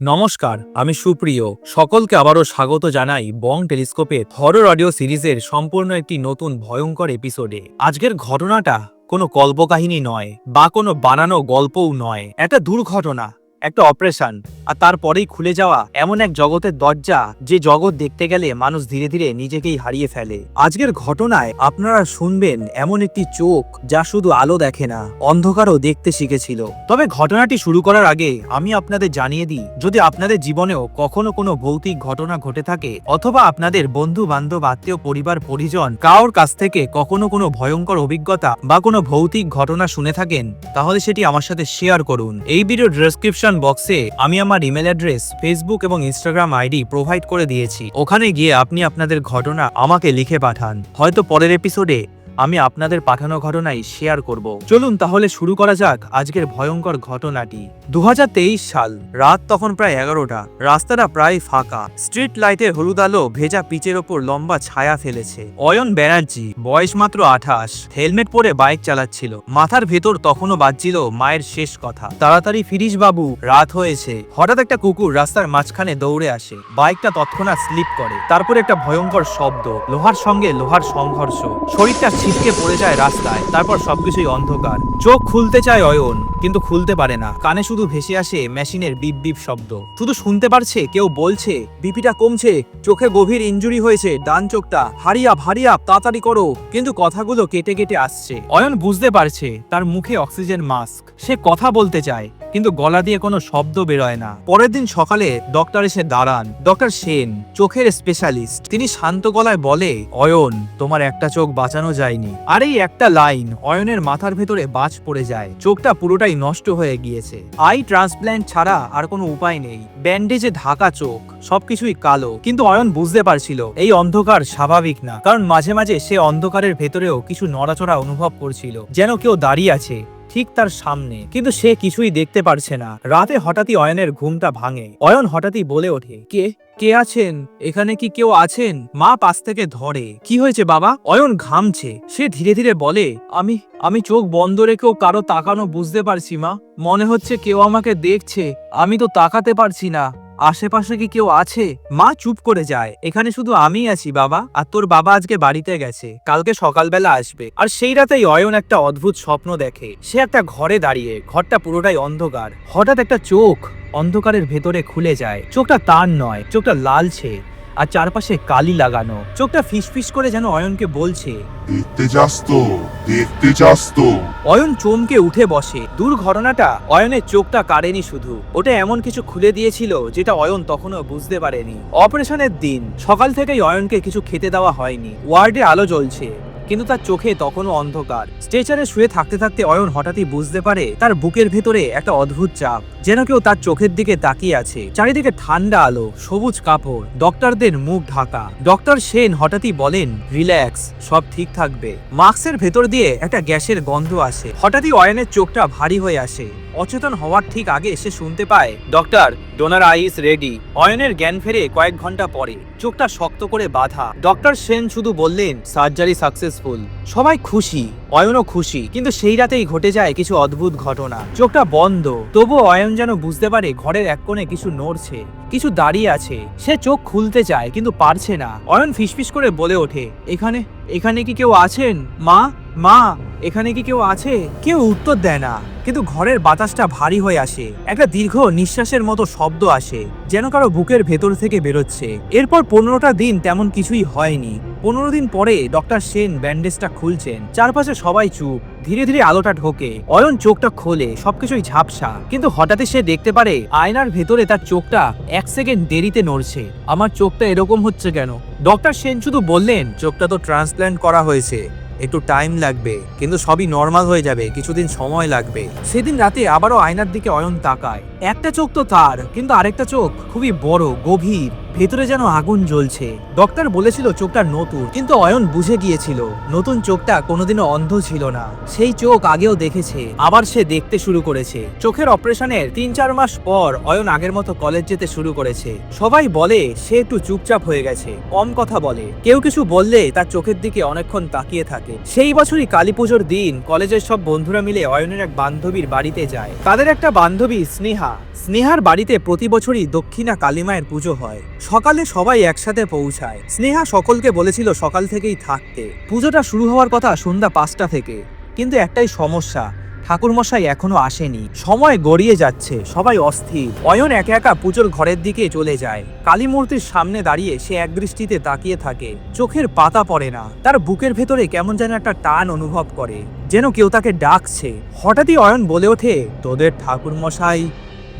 নমস্কার, আমি সুপ্রিয়। সকলকে আবারও স্বাগত জানাই বং টেলিস্কোপে হরর অডিও সিরিজের সম্পূর্ণ একটি নতুন ভয়ঙ্কর এপিসোডে। আজকের ঘটনাটা কোনো কল্পকাহিনী নয়, বা কোনো বানানো গল্পও নয়, এটা দুর্ঘটনা। একটা অপারেশন আর তারপরেই খুলে যাওয়া এমন এক জগতের দরজা যে জগৎ দেখতে গেলে মানুষ ধীরে ধীরে নিজেকেই হারিয়ে ফেলে। আজকের ঘটনায় আপনারা শুনবেন এমন একটি চোখ যা শুধু আলো দেখে না, অন্ধকারও দেখতে শিখেছিল। তবে ঘটনাটি শুরু করার আগে আমি আপনাদের জানিয়ে দিই, যদি আপনাদের জীবনেও কখনো কোনো ভৌতিক ঘটনা ঘটে থাকে অথবা আপনাদের বন্ধু বান্ধব আত্মীয়, পরিবার, পরিজন কারোর কাছ থেকে কখনো কোনো ভয়ঙ্কর অভিজ্ঞতা বা কোনো ভৌতিক ঘটনা শুনে থাকেন, তাহলে সেটি আমার সাথে শেয়ার করুন। এই ভিডিও ডেসক্রিপশন বক্সে আমি আমার ইমেল অ্যাড্রেস ফেসবুক এবং ইনস্টাগ্রাম আইডি প্রোভাইড করে দিয়েছি। ওখানে গিয়ে আপনি আপনাদের ঘটনা আমাকে লিখে পাঠান। হয়তো পরের এপিসোডে আমি আপনাদের পাঠানো ঘটনাই শেয়ার করব। চলুন তাহলে শুরু করা যাক আজকের ভয়ঙ্কর ঘটনাটি। দুহাজার তেইশ সাল, রাত তখন প্রায় এগারোটা। রাস্তাটা প্রায় ফাঁকা। স্ট্রিট লাইটের হলুদ আলো ভেজা পিচের ওপর লম্বা ছায়া ফেলেছে। অয়ন ব্যানার্জি, বয়স মাত্র আঠাশ, হেলমেট পরে বাইক চালাচ্ছিল। মাথার ভেতর তখনও বাজছিল মায়ের শেষ কথা। তাড়াতাড়ি ফিরিস বাবু, রাত হয়েছে। হঠাৎ একটা কুকুর রাস্তার মাঝখানে দৌড়ে আসে। বাইকটা তৎক্ষণাৎ স্লিপ করে। তারপর একটা ভয়ঙ্কর শব্দ, লোহার সঙ্গে লোহার সংঘর্ষ। শরীরটা ছিটকে পড়ে যায় রাস্তায়। তারপর সবকিছুই অন্ধকার। চোখ খুলতে চায় অয়ন, কিন্তু খুলতে পারে না। কানে শুধু ভেসে আসে মেশিনের বিপ বিপ শব্দ। শুধু শুনতে পারছে, কেউ বলছে, বিপিটা কমছে, চোখে গভীর ইঞ্জুরি হয়েছে, ডান চোখটা হারিয়া হারিয়াপ তাড়াতাড়ি করো। কিন্তু কথাগুলো কেটে কেটে আসছে। অয়ন বুঝতে পারছে, তার মুখে অক্সিজেন মাস্ক। সে কথা বলতে চায় কিন্তু গলা দিয়ে কোনো শব্দ বেরোয় না। পরের দিন সকালে ডক্টর এসে দাঁড়ান। ডক্টর সেন, চোখের স্পেশালিস্ট তিনি শান্ত গলায় বলে, অয়ন, তোমার একটা চোখ বাঁচানো যায়নি। আর এই একটা লাইন অয়নের মাথার ভেতরে বাজ পড়ে যায়। চোখটা পুরোটাই নষ্ট হয়ে গিয়েছে। আই ট্রান্সপ্ল্যান্ট ছাড়া আর কোনো উপায় নেই। ব্যান্ডেজে ঢাকা চোখ, সবকিছুই কালো। কিন্তু অয়ন বুঝতে পারছিল, এই অন্ধকার স্বাভাবিক না। কারণ মাঝে মাঝে সে অন্ধকারের ভেতরেও কিছু নড়াচড়া অনুভব করছিল, যেন কেউ দাঁড়িয়ে আছে। ঠিক তার সামনে, কিন্তু সে কিছুই দেখতে পারছে না। রাতে হঠাৎই অয়নের ঘুমটা ভাঙে। অয়ন হঠাৎই বলে ওঠে, কে? কে আছেন? এখানে কি কেউ আছেন? মা পাশ থেকে ধরে। কি হয়েছে বাবা অয়ন ঘামছে। সে ধীরে ধীরে বলে, আমি আমি চোখ বন্ধ রেখেও কারও তাকানো বুঝতে পারছি মা। মনে হচ্ছে কেউ আমাকে দেখছে। আমি তো তাকাতে পারছি না। আশেপাশে কি কেউ আছে? মা চুপ করে যায়। এখানে শুধু আমি আছি, বাবা। আর তোর বাবা আজকে বাড়িতে গেছে। কালকে সকালবেলা আসবে। আর সেই রাতেই অয়ন একটা অদ্ভুত স্বপ্ন দেখে। সে একটা ঘরে দাঁড়িয়ে, ঘরটা পুরোটাই অন্ধকার। হঠাৎ একটা চোখ অন্ধকারের ভেতরে খুলে যায়। চোখটা তার নয়, চোখটা লালছে। আর চারপাশে কালি লাগানো। চোখটা ফিসফিস করে যেন অয়নকে বলছে দেখতে চাস তো দেখতে চাস তো। অয়ন চমকে উঠে বসে। দুর্ঘটনাটা অয়নের চোখটা কাড়েনি শুধু। ওটা এমন কিছু খুলে দিয়েছিল যেটা অয়ন তখনও বুঝতে পারেনি। অপারেশনের দিন সকাল থেকেই অয়নকে কিছু খেতে দেওয়া হয়নি। ওয়ার্ডে আলো জ্বলছে কিন্তু তার চোখে তখনও অন্ধকার। স্ট্রেচারে শুয়ে থাকতে থাকতে অয়ন হঠাৎই বুঝতে পারে তার বুকের ভেতরে একটা অদ্ভুত চাপ। যেন কেউ তার চোখের দিকে তাকিয়ে আছে। চারিদিকে ঠান্ডা আলো, সবুজ কাপড় ডক্টরদের মুখ ঢাকা। ডক্টর সেন হঠাৎই বলেন, রিল্যাক্স, সব ঠিক থাকবে। মাস্কের ভেতর দিয়ে একটা গ্যাসের গন্ধ আসে। হঠাৎই অয়নের চোখটা ভারী হয়ে আসে। অচেতন হওয়ার ঠিক আগে সে শুনতে পায় ডক্টর ডোনার আইস রেডি অয়নের জ্ঞান ফেরে কয়েক ঘণ্টা পরে চোখটা শক্ত করে বাঁধা। ডক্টর সেন শুধু বললেন সার্জারি সাকসেসফুল সবাই খুশি, অয়নও খুশি, কিন্তু সেই রাতেই ঘটে যায় কিছু অদ্ভুত ঘটনা। চোখটা বন্ধ, তবুও অয়ন যেন বুঝতে পারে ঘরের এক কোণে কিছু নড়ছে, কিছু দাঁড়িয়ে আছে। সে চোখ খুলতে চায়, কিন্তু পারছে না। অয়ন ফিসফিস করে বলে ওঠে, এখানে এখানে কি কেউ আছেন? মা মা! এখানে কি কেউ আছে? কেউ উত্তর দেয় না। কিন্তু ঘরের বাতাসটা ভারী হয়ে আসে। একটা দীর্ঘ নিঃশ্বাসের মতো শব্দ আসে, যেন কারও বুকের ভেতর থেকে বেরোচ্ছে। এরপর পনেরোটা দিন তেমন কিছুই হয়নি। পনেরো দিন পরে ডক্টর সেন ব্যান্ডেজটা খুলছেন। চারপাশে সবাই চুপ। ধীরে ধীরে আলোটা ঢোকে। অয়ন চোখটা খোলে, সবকিছুই ঝাপসা। কিন্তু হঠাৎই সে দেখতে পারে, আয়নার ভেতরে তার চোখটা এক সেকেন্ড দেরিতে নড়ছে। আমার চোখটা এরকম হচ্ছে কেন? ডক্টর সেন শুধু বললেন, চোখটা তো ট্রান্সপ্ল্যান্ট করা হয়েছে। একটু টাইম লাগবে, কিন্তু সবই নর্মাল হয়ে যাবে, কিছুদিন সময় লাগবে। সেদিন রাতে আবারও আয়নার দিকে অয়ন তাকায়। একটা চোখ তো তার, কিন্তু আরেকটা চোখ খুবই বড়, গভীর। ভেতরে যেন আগুন জ্বলছে। ডক্টর বলেছিল চোখটা নতুন, কিন্তু অয়ন বুঝে গিয়েছিল, নতুন চোখটা কোনোদিনও অন্ধ ছিল না। সেই চোখ আগেও দেখেছে, আবার সে দেখতে শুরু করেছে। চোখের অপারেশনের তিন চার মাস পর অয়ন আগের মতো কলেজ যেতে শুরু করেছে। সবাই বলে, সে একটু চুপচাপ হয়ে গেছে, কম কথা বলে। কেউ কিছু বললে তার চোখের দিকে অনেকক্ষণ তাকিয়ে থাকে। সেই বছরই কালী পুজোর দিন কলেজের সব বন্ধুরা মিলে অয়নের এক বান্ধবীর বাড়িতে যায়। তাদের একটা বান্ধবী স্নেহা। স্নেহার বাড়িতে প্রতি বছরই দক্ষিণা কালীমায়ের পুজো হয়। সকালে সবাই একসাথে পৌঁছায়। স্নেহা সকলকে বলেছিল সকাল থেকেই থাকতে। পুজোটা শুরু হওয়ার কথা সন্ধ্যা পাঁচটা থেকে। কিন্তু একটাই সমস্যা, ঠাকুরমশাই এখনও আসেনি। সময় গড়িয়ে যাচ্ছে, সবাই অস্থির। অয়ন একা একা পুজোর ঘরের দিকে চলে যায়। কালী মূর্তির সামনে দাঁড়িয়ে সে একদৃষ্টিতে তাকিয়ে থাকে। চোখের পাতা পড়ে না। তার বুকের ভেতরে কেমন যেন একটা টান অনুভব করে, যেন কেউ তাকে ডাকছে। হঠাৎই অয়ন বলে ওঠে, তোদের ঠাকুরমশাই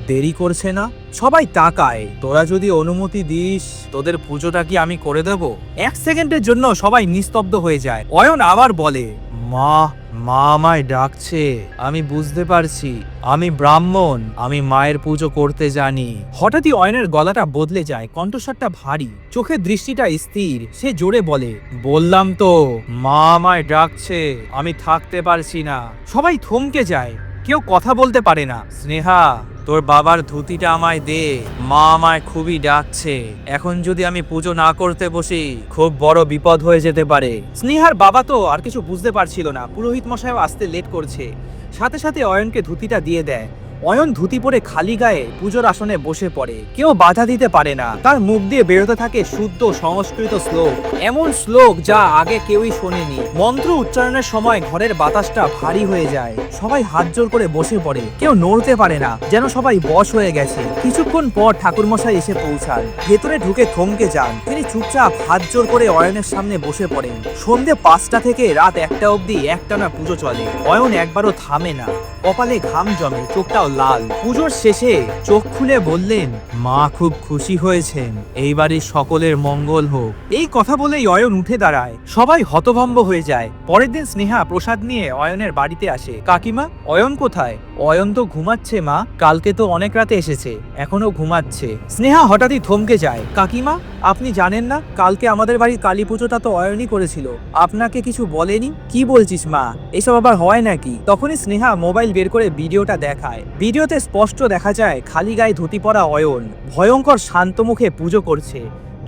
দেরি করছে না? সবাই তাকায়। তোরা যদি অনুমতি দিস, তোদের পুজোটা কি আমি করে দেব? এক সেকেন্ডের জন্য সবাই নিস্তব্ধ হয়ে যায়। অয়ন আবার বলে, মা মা আমায় ডাকছে। আমি বুঝতে পারছি। আমি ব্রাহ্মণ। আমি মায়ের পুজো করতে জানি। হঠাৎই অয়নের গলাটা বদলে যায়। কণ্ঠস্বরটা ভারী। চোখের দৃষ্টিটা স্থির। সে জোরে বলে, বললাম তো, মা আমায় ডাকছে। আমি থাকতে পারছি না। সবাই থমকে যায়। কেউ কথা বলতে পারে না। স্নেহা, তোর বাবার ধুতিটা আমায় দে। মা আমায় খুবই ডাকছে। এখন যদি আমি পুজো না করতে বসি, খুব বড় বিপদ হয়ে যেতে পারে। স্নেহার বাবা তো আর কিছু বুঝতে পারছিল না। পুরোহিত মশাইও আসতে লেট করছে। সাথে সাথে অয়নকে ধুতিটা দিয়ে দেয়। অয়ন ধুতি পরে খালি গায়ে পুজোর আসনে বসে পড়ে। কেউ বাধা দিতে পারে না। তার মুখ দিয়ে বেরোতে থাকে শুদ্ধ সংস্কৃত শ্লোক। এমন শ্লোক যা আগে কেউই শোনেনি। মন্ত্র উচ্চারণের সময় ঘরের বাতাসটা ভারী হয়ে যায়। সবাই হাত জোর করে বসে পড়ে। কেউ নড়তে পারে না, যেন সবাই বশ হয়ে গেছে। কিছুক্ষণ পর ঠাকুরমশাই এসে পৌঁছান। ভেতরে ঢুকে থমকে যান। তিনি চুপচাপ হাত জোর করে অয়নের সামনে বসে পড়েন। সন্ধে পাঁচটা থেকে রাত একটা অবধি একটানা পুজো চলে। অয়ন একবারও থামে না। কপালে ঘাম জমে, চোখটাও লাল। পুজোর শেষে চোখ খুলে বললেন, মা খুব খুশি হয়েছেন। এই বাড়ির সকলের মঙ্গল হোক। এই কথা বলেই অয়ন উঠে দাঁড়ায়। সবাই হতভম্ব হয়ে যায়। পরের দিন স্নেহা প্রসাদ নিয়ে অয়নের বাড়িতে আসে। কাকিমা, অয়ন কোথায়? অয়ন তো ঘুমাচ্ছে, মা। কালকে তো অনেক রাতে এসেছে। এখনও ঘুমাচ্ছে। স্নেহা হঠাৎই থমকে যায়। কাকিমা, আপনি জানেন না, কালকে আমাদের বাড়ির কালী পুজোটা তো অয়নই করেছিল। আপনাকে কিছু বলেনি? কি বলছিস, মা? এসব আবার হয় নাকি? তখনই স্নেহা মোবাইল বের করে ভিডিওটা দেখায়। ভিডিওতে স্পষ্ট দেখা যায়, খালি গায়ে ধুতি পরা অয়ন। ভয়ঙ্কর শান্ত মুখে পুজো করছে,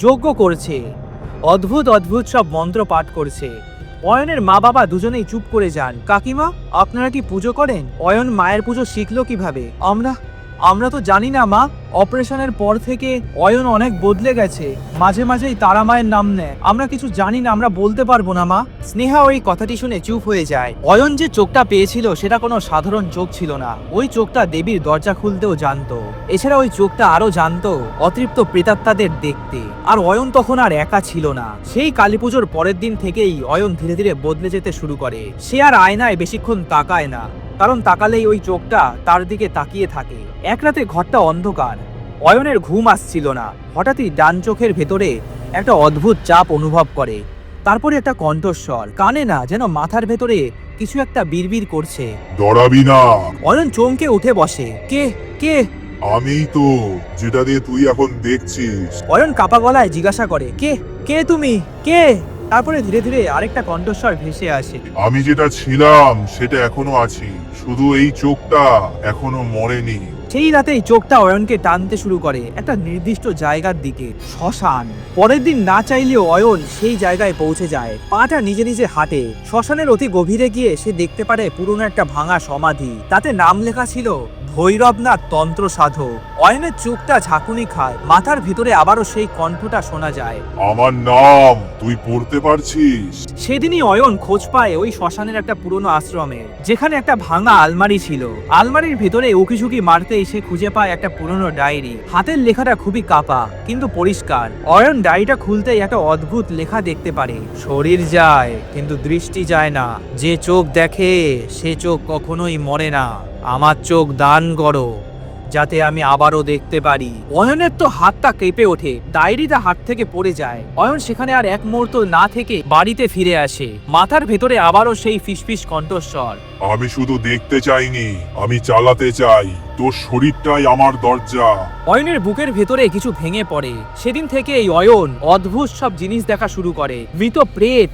যজ্ঞ করছে। অদ্ভুত অদ্ভুত সব মন্ত্র পাঠ করছে। অয়নের মা বাবা দুজনেই চুপ করে যান। কাকিমা, আপনারা কি পুজো করেন? অয়ন মায়ের পুজো শিখলো কীভাবে? আমরা আমরা তো জানি না মা, অপারেশনের পর থেকে অয়ন অনেক বদলে গেছে। মাঝে মাঝেই তারা মায়ের নাম নেয়। আমরা কিছু জানি না, আমরা বলতে পারব না মা। স্নেহা ওই কথাটি শুনে চুপ হয়ে যায়। অয়ন যে চোখটা পেয়েছিল, সেটা কোনো সাধারণ চোখ ছিল না। ওই চোখটা দেবীর দরজা খুলতেও জানতো। এছাড়া ওই চোখটা আরও জানতো অতৃপ্ত প্রেতাত্মাদের দেখতে। আর অয়ন তখন আর একা ছিল না। সেই কালী পুজোর পরের দিন থেকেই অয়ন ধীরে ধীরে বদলে যেতে শুরু করে। সে আর আয়নায় বেশিক্ষণ তাকায় না। কারণ তাকালেই ওই চোখটা তার দিকে তাকিয়ে থাকে। এক রাতে ঘরটা অন্ধকার। অয়নের ঘুম আসছিল না। হঠাৎই ডান চোখের ভেতরে একটা অদ্ভুত চাপ অনুভব করে। তারপরে একটা কণ্ঠস্বর কানে না যেন মাথার ভেতরে কিছু একটা বিড়বিড় করছে। ডরাবি না। অয়ন চমকে উঠে বসে। কে? কে? আমিই তো যেটা দিয়ে তুই এখন দেখছিস। অয়ন কাপা গলায় জিজ্ঞাসা করে কে? কে তুমি? কে? তারপরে ধীরে ধীরে আরেকটা কণ্ঠস্বর ভেসে আসে। আমি যেটা ছিলাম সেটা এখনও আছি। শুধু এই চোখটা এখনও মরেনি। সেই রাতেই চোখটা অয়নকে টানতে শুরু করে একটা নির্দিষ্ট জায়গার দিকে শ্মশান। পরের দিন না চাইলেও অয়ন সেই জায়গায় পৌঁছে যায়। পাটা নিজে নিজে হাঁটে। শ্মশানের অতি গভীরে গিয়ে সে দেখতে পারে পুরনো একটা ভাঙা সমাধি। তাতে নাম লেখা ছিল ভৈরবনাথ তন্ত্র সাধক। অয়নের চোখটা ঝাঁকুনি খায়। মাথার ভিতরে আবারও সেই কণ্ঠটা শোনা যায়। আমার নাম তুই পড়তে পারছিস? সেদিনই অয়ন খোঁজ পায় ওই শ্মশানের একটা পুরনো আশ্রমে যেখানে একটা ভাঙা আলমারি ছিল। আলমারির ভেতরে উকিঝুঁকি মারতেই সে খুঁজে পায় একটা পুরনো ডায়েরি। হাতের লেখাটা খুবই কাপা, কিন্তু পরিষ্কার। অয়ন ডায়েরিটা খুলতেই একটা অদ্ভুত লেখা দেখতে পারে। শরীর যায়, কিন্তু দৃষ্টি যায় না। যে চোখ দেখে, সে চোখ কখনোই মরে না। আমার চোখ দান করো। যাতে আমি আবারও দেখতে পারি। অয়নের তো হাতটা কেঁপে ওঠে ডায়েরিটা হাত থেকে পড়ে যায়। অয়ন সেখানে আর এক মুহূর্ত না থেকে বাড়িতে ফিরে আসে। মাথার ভেতরে আবারও সেই ফিসফিস কণ্ঠস্বর। আমি শুধু দেখতে চাইনি আমি চালাতে চাই। তোর শরীরটাই আমার দরজা। অয়নের বুকের ভেতরে কিছু ভেঙে পড়ে। সেদিন থেকে এই অয়ন অদ্ভুত সব জিনিস দেখা শুরু করে। মৃত প্রেত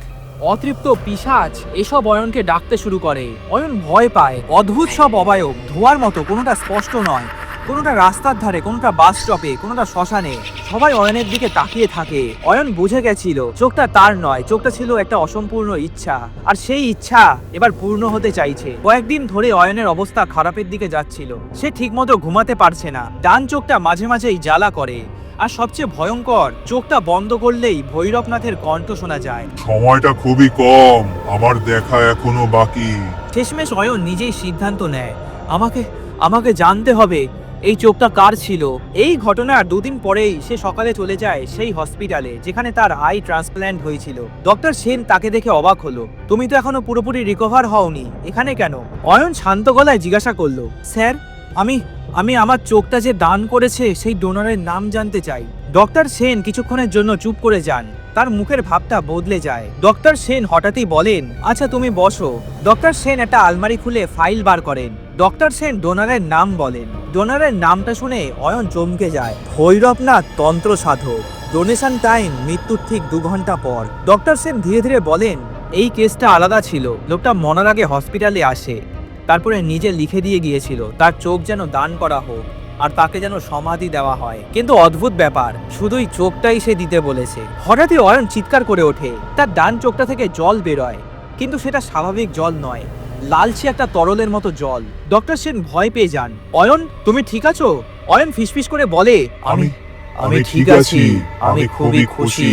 অতৃপ্ত পিশাচ এসব অয়নকে ডাকতে শুরু করে। অয়ন ভয় পায় অদ্ভুত সব অবায়ব ধোয়ার মতো কোনোটা স্পষ্ট নয়। কোনোটা রাস্তার ধারে কোনোটা বাস স্টপে কোনোটা শ্মশানে সবাই অয়নের দিকে তাকিয়ে থাকে। অয়ন বুঝে গেছিল চোখটা তার নয় চোখটা ছিল একটা অসম্পূর্ণ ইচ্ছা। আর সেই ইচ্ছা এবার পূর্ণ হতে চাইছে। কয়েকদিন ধরে অয়নের অবস্থা খারাপের দিকে যাচ্ছিল। সে ঠিকমতো ঘুমাতে পারছে না। ডান চোখটা মাঝে মাঝেই জ্বালা করে। আর সবচেয়ে ভয়ঙ্কর চোখটা বন্ধ করলেই ভৈরবনাথের কণ্ঠ শোনা যায়। সময়টা খুবই কম আমার দেখা এখনও বাকি। শেষমেশ অয়ন নিজেই সিদ্ধান্ত নেয়। আমাকে আমাকে জানতে হবে। এই চোখটা কার ছিল? এই ঘটনার দুদিন পরেই সে সকালে চলে যায় সেই হসপিটালে যেখানে তার আই ট্রান্সপ্ল্যান্ট হয়েছিল। ডক্টর সেন তাকে দেখে অবাক হলো। তুমি তো এখনও পুরোপুরি রিকভার হওনি। এখানে কেন? অয়ন শান্ত গলায় জিজ্ঞাসা করল। স্যার, আমি আমি আমার চোখটা যে দান করেছে সেই ডোনারের নাম জানতে চাই। ডক্টর সেন কিছুক্ষণের জন্য চুপ করে যান। তার মুখের ভাবটা বদলে যায়। ডক্টর সেন হঠাৎই বলেন আচ্ছা তুমি বসো। ডক্টর সেন একটা আলমারি খুলে ফাইল বার করেন। ডক্টর সেন ডোনারের নাম বলেন। ডোনারের নামটা শুনে অয়ন চমকে যায়। ভৈরবনাথ তন্ত্র সাধক। ডোনেশন টাইম মৃত্যুর ঠিক দু ঘণ্টা পর। ডক্টর সেন ধীরে ধীরে বলেন, এই কেসটা আলাদা ছিল। লোকটা মনার আগে হসপিটালে আসে। তারপরে নিজে লিখে দিয়ে গিয়েছিল। তার চোখ যেন দান করা হোক আর তাকে যেন সমাধি দেওয়া হয়। কিন্তু অদ্ভুত ব্যাপার, শুধুই চোখটাই সে দিতে বলেছে। হঠাৎই অয়ন চিৎকার করে ওঠে। তার ডান চোখটা থেকে জল বেরোয়। কিন্তু সেটা স্বাভাবিক জল নয়। লালচে একটা তরলের মতো জল। ডক্টর সেন ভয় পেয়ে যান। অয়ন তুমি ঠিক আছো? অয়ন ফিসফিস করে বলে আমি আমি ঠিক আছি আমি খুবই খুশি।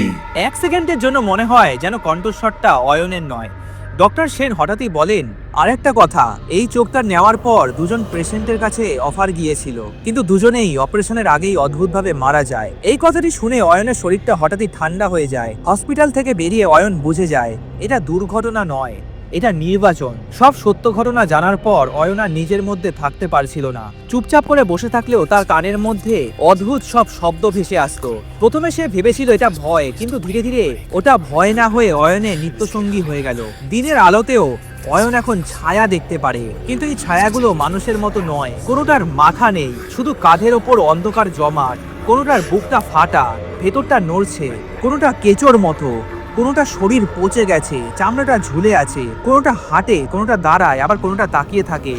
এক সেকেন্ডের জন্য মনে হয় যেন কণ্ঠস্বরটা অয়নের নয়। ডক্টর সেন হঠাৎই বলেন আরেকটা কথা এই চোখটা নেওয়ার পর দুজন পেশেন্টের কাছে অফার গিয়েছিল। কিন্তু দুজনেই অপারেশনের আগেই অদ্ভুতভাবে মারা যায়। এই কথাটি শুনে অয়নের শরীরটা হঠাৎই ঠান্ডা হয়ে যায়। হসপিটাল থেকে বেরিয়ে অয়ন বুঝে যায় এটা দুর্ঘটনা নয়। এটা নির্বাচন। সব সত্য ঘটনা জানার পর অয়না নিজের মধ্যে থাকতে পারছিল না। চুপচাপ করে বসে থাকলেও তার কানের মধ্যে অদ্ভুত সব শব্দ ভেসে আসতো। প্রথমে সে ভেবেছিল এটা ভয়, কিন্তু ধীরে ধীরে ওটা ভয় না হয়ে অয়নে নিত্যসঙ্গী হয়ে গেল। দিনের আলোতেও অয়ন এখন ছায়া দেখতে পারে, কিন্তু এই ছায়াগুলো মানুষের মতো নয়। কোনোটার মাথা নেই, শুধু কাঁধের ওপর অন্ধকার জমাট। কোনোটার বুকটা ফাটা, ভেতরটা নড়ছে, কোনোটা কেচোর মতো। কোনোটা শরীর পচে গেছে, চামড়াটা ঝুলে আছে, কোনোটা হাঁটে, কোনোটা দাঁড়ায়, আবার কোনোটা তাকিয়ে থাকে।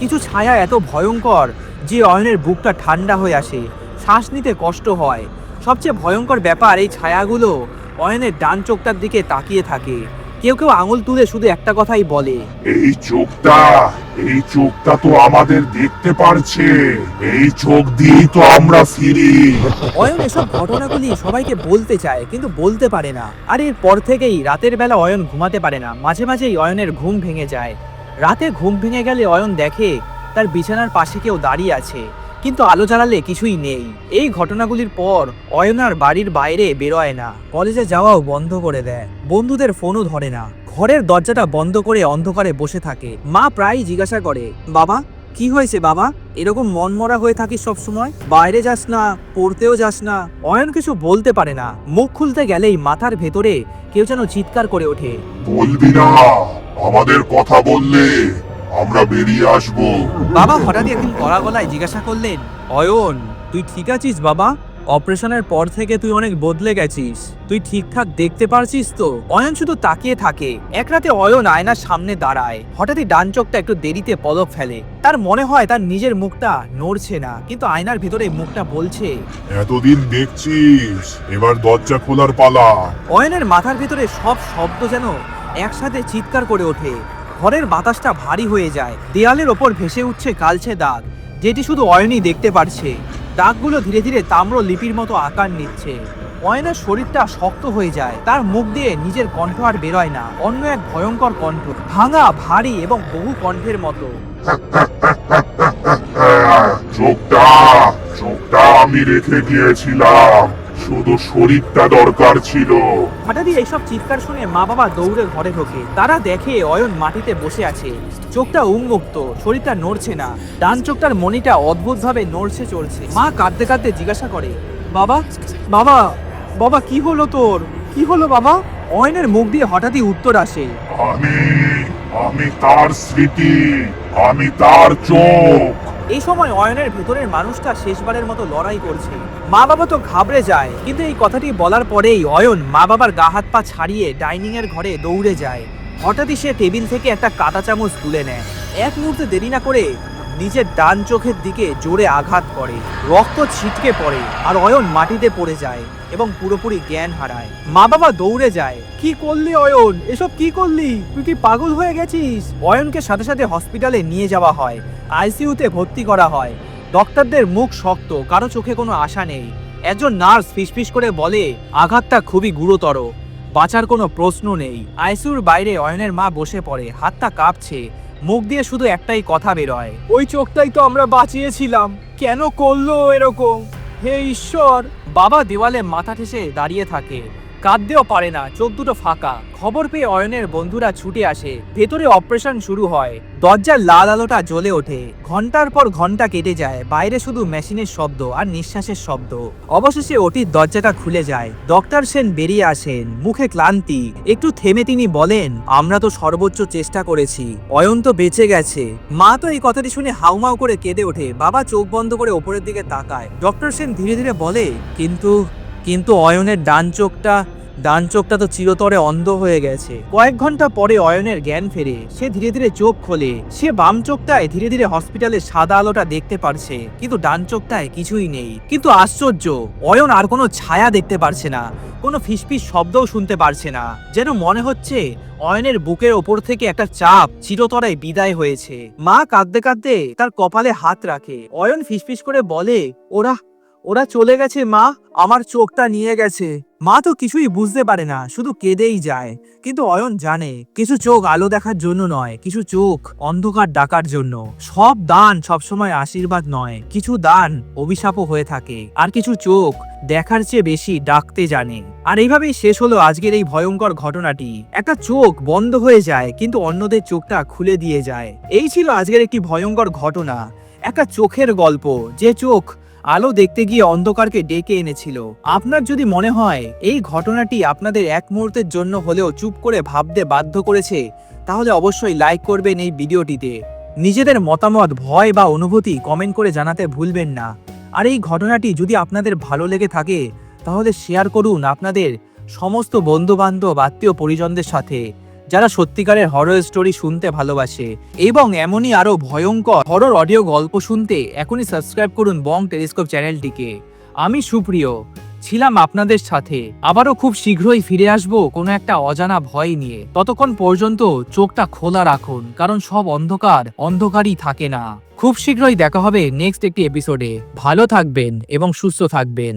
কিছু ছায়া এত ভয়ঙ্কর যে অয়নের বুকটা ঠান্ডা হয়ে আসে, শ্বাস নিতে কষ্ট হয়। সবচেয়ে ভয়ঙ্কর ব্যাপার এই ছায়াগুলো অয়নের ডান চোখটার দিকে তাকিয়ে থাকে। কেউ কেউ আঙুল তুলে শুধু একটা কথাই বলে এই চোখটা এই চোখটা তো আমাদের দেখতে পারছে। এই চোখ দিয়েই তো আমরা ফিরি। অয়ন এসব ঘটনাগুলি সবাইকে বলতে চায় কিন্তু বলতে পারে না। আর এর পর থেকেই রাতের বেলা অয়ন ঘুমাতে পারে না। মাঝে মাঝেই অয়নের ঘুম ভেঙে যায়। রাতে ঘুম ভেঙে গেলে অয়ন দেখে তার বিছানার পাশে কেউ দাঁড়িয়ে আছে। কিন্তু আলো জ্বালালে কিছুই নেই। এই ঘটনাগুলির পর অয়নার বাড়ির বাইরে বেরোয় না। কলেজে যাওয়াও বন্ধ করে দেয়। বন্ধুদের ফোনও ধরে না। ঘরের দরজাটা বন্ধ করে অন্ধকারে বসে থাকে। মা প্রায়ই জিজ্ঞাসা করে, বাবা, কি হয়েছে বাবা? এরকম মনমরা হয়ে থাকিস সব সময় বাইরে যাস না, পড়তেও যাস না। অয়ন কিছু বলতে পারে না। মুখ খুলতে গেলেই মাথার ভেতরে কেউ যেন চিৎকার করে ওঠে। বলবি না। আমাদের কথা বললে আমরা বেরিয়ে আসব। বাবা হঠাৎই একদিন কড়া গলায় জিজ্ঞাসা করলেন অয়ন তুই ঠিক আছিস বাবা? অপারেশনের পর থেকে তুই অনেক বদলে গেছিস। তুই ঠিকঠাক দেখতে পারছিস তো? অয়ন শুধু তাকিয়ে থাকে। এক রাতে অয়ন আয়নার সামনে দাঁড়ায়। হঠাৎই ডান চোখটা একটু দেরিতে পদক ফেলে। তার মনে হয় তার নিজের মুখটা নড়ছে না কিন্তু আয়নার ভিতরে মুখটা বলছে এতদিন দেখছিস এবার দরজা খোলার পালা। অয়নের মাথার ভিতরে সব শব্দ যেন একসাথে চিৎকার করে ওঠে। ঘরের বাতাসটা ভারী হয়ে যায়। দেয়ালের ওপর ভেসে উঠছে কালছে দাগ, যেটি শুধু অয়নই দেখতে পারছে। দাগগুলো ধীরে ধীরে তাম্র লিপির মতো আকার নিচ্ছে। অয়নের শরীরটা শক্ত হয়ে যায়। তার মুখ দিয়ে নিজের কণ্ঠ আর বেরোয় না। অন্য এক ভয়ঙ্কর কণ্ঠ, ভাঙা, ভারী এবং বহু কণ্ঠের মতো। আমি রেখে গিয়েছিলাম শুধু শরীরটা দরকার ছিল। হঠাৎই এইসব চিৎকার শুনে মা বাবা দৌড়ে ঘরে ঢোকে। তারা দেখে অয়ন মাটিতে বসে আছে। চোখটা উন্মুক্ত শরীরটা নড়ছে না। ডান চোখটার মনিটা অদ্ভুতভাবে নড়ছে চড়ছে। মা কাঁদতে কাঁদতে জিজ্ঞাসা করে বাবা বাবা বাবা কি হলো তোর? কি হলো বাবা? অয়নের মুখ দিয়ে হঠাৎই উত্তর আসে আমি আমি তার স্মৃতি আমি তার চোখ এই সময় অয়নের ভেতরের মানুষটা শেষবারের মতো লড়াই করছে। মা বাবা তো ঘাবড়ে যায়, কিন্তু এই কথাটি বলার পরেই অয়ন মা বাবার গা হাত পা ছাড়িয়ে ডাইনিং এর ঘরে দৌড়ে যায়। হঠাৎই সে টেবিল থেকে একটা কাঁটা চামচ তুলে নেয়। এক মুহূর্তে দেরি না করে নিজের ডান চোখের দিকে জোরে আঘাত করে। রক্ত ছিটকে পড়ে আর অয়ন মাটিতে পড়ে যায় এবং পুরোপুরি জ্ঞান হারায়। মা বাবা দৌড়ে যায়, কি করলি অয়ন? এসব কি করলি? তুই কি পাগল হয়ে গেছিস? অয়নকে সাথে সাথে হসপিটালে নিয়ে যাওয়া হয়। আইসিইউতে ভর্তি করা হয়। ডক্টরদের মুখ শক্ত, কারও চোখে কোনো আশা নেই। একজন নার্স ফিসফিস করে বলে, আঘাতটা খুবই গুরুতর, বাঁচার কোনো প্রশ্ন নেই। আইসিউর বাইরে অয়নের মা বসে পড়ে, হাতটা কাঁপছে, মুখ দিয়ে শুধু একটাই কথা বেরোয়, ওই চোখটাই তো আমরা বাঁচিয়েছিলাম, কেন করল এরকম? হে ঈশ্বর! বাবা দেওয়ালে মাথা ঠেসে দাঁড়িয়ে থাকে কাঁদতেও পারে না, চোখ দুটো ফাঁকা। খবর পেয়ে অয়নের বন্ধুরা ছুটে আসে। ভেতরে অপারেশন শুরু হয়। দরজার লাল আলোটা জ্বলে ওঠে। ঘণ্টার পর ঘণ্টা কেটে যায়। বাইরে শুধু মেশিনের শব্দ আর নিঃশ্বাসের শব্দ। অবশেষে ওটির দরজাটা খুলে যায়। ডক্টর সেন বেরিয়ে আসেন। মুখে ক্লান্তি। একটু থেমে তিনি বলেন, আমরা তো সর্বোচ্চ চেষ্টা করেছি। অয়ন তো বেঁচে গেছে। মা তো এই কথাটি শুনে হাউমাউ করে কেঁদে ওঠে। বাবা চোখ বন্ধ করে ওপরের দিকে তাকায়। ডক্টর সেন ধীরে ধীরে বলে, কিন্তু কিন্তু অয়নের ডান চোখটা ডান চোখটা তো চিরতরে অন্ধ হয়ে গেছে। কয়েক ঘণ্টা পরে অয়নের জ্ঞান ফেরে। সে ধীরে ধীরে চোখ খোলে। সে বাম চোখটায় ধীরে ধীরে হসপিটালের সাদা আলোটা দেখতে পারছে। কিন্তু ডান চোখটায় কিছুই নেই। কিন্তু আশ্চর্য, অয়ন আর কোনো ছায়া দেখতে পারছে না। কোনো ফিসফিস শব্দও শুনতে পারছে না। যেন মনে হচ্ছে, অয়নের বুকের ওপর থেকে একটা চাপ চিরতরে বিদায় হয়েছে। মা কাঁদতে কাঁদতে তার কপালে হাত রাখে। অয়ন ফিসফিস করে বলে, ওরা ওরা চলে গেছে, মা। আমার চোখটা নিয়ে গেছে। মা তো কিছুই বুঝতে পারে না, শুধু কেঁদেই যায়। কিন্তু অয়ন জানে, কিছু চোখ আলো দেখার জন্য নয়, কিছু চোখ অন্ধকার ডাকার জন্য। সব দান সবসময় আশীর্বাদ নয়, কিছু দান অভিশাপও হয়ে থাকে, আর কিছু চোখ দেখার চেয়ে বেশি ডাকতে জানে। আর এইভাবেই শেষ হলো আজকের এই ভয়ঙ্কর ঘটনাটি। একটা চোখ বন্ধ হয়ে যায়, কিন্তু অন্যদের চোখটা খুলে দিয়ে যায়। এই ছিল আজকের একটি ভয়ঙ্কর ঘটনা। একটা চোখের গল্প, যে চোখ আলো দেখতে গিয়ে অন্ধকারকে ডেকে এনেছিল। আপনার যদি মনে হয়, এই ঘটনাটি আপনাদের এক মুহূর্তের জন্য হলেও চুপ করে ভাবতে বাধ্য করেছে, তাহলে অবশ্যই লাইক করবেন এই ভিডিওটিতে। নিজেদের মতামত, ভয় বা অনুভূতি কমেন্ট করে জানাতে ভুলবেন না। আর এই ঘটনাটি যদি আপনাদের ভালো লেগে থাকে, তাহলে শেয়ার করুন আপনাদের সমস্ত বন্ধু বান্ধব আত্মীয় পরিজনদের সাথে। যারা সত্যিকারের হরর স্টোরি শুনতে ভালোবাসে। এবং এমনই আরও ভয়ঙ্কর হরর অডিও গল্প শুনতে এখনই সাবস্ক্রাইব করুন বং টেলিস্কোপ চ্যানেলটিকে। আমি সুপ্রিয়, ছিলাম আপনাদের সাথে। আবারও খুব শীঘ্রই ফিরে আসব কোনো একটা অজানা ভয় নিয়ে। ততক্ষণ পর্যন্ত চোখটা খোলা রাখুন, কারণ সব অন্ধকার, অন্ধকারই থাকে না। খুব শীঘ্রই দেখা হবে নেক্সট একটি এপিসোডে ভালো থাকবেন এবং সুস্থ থাকবেন।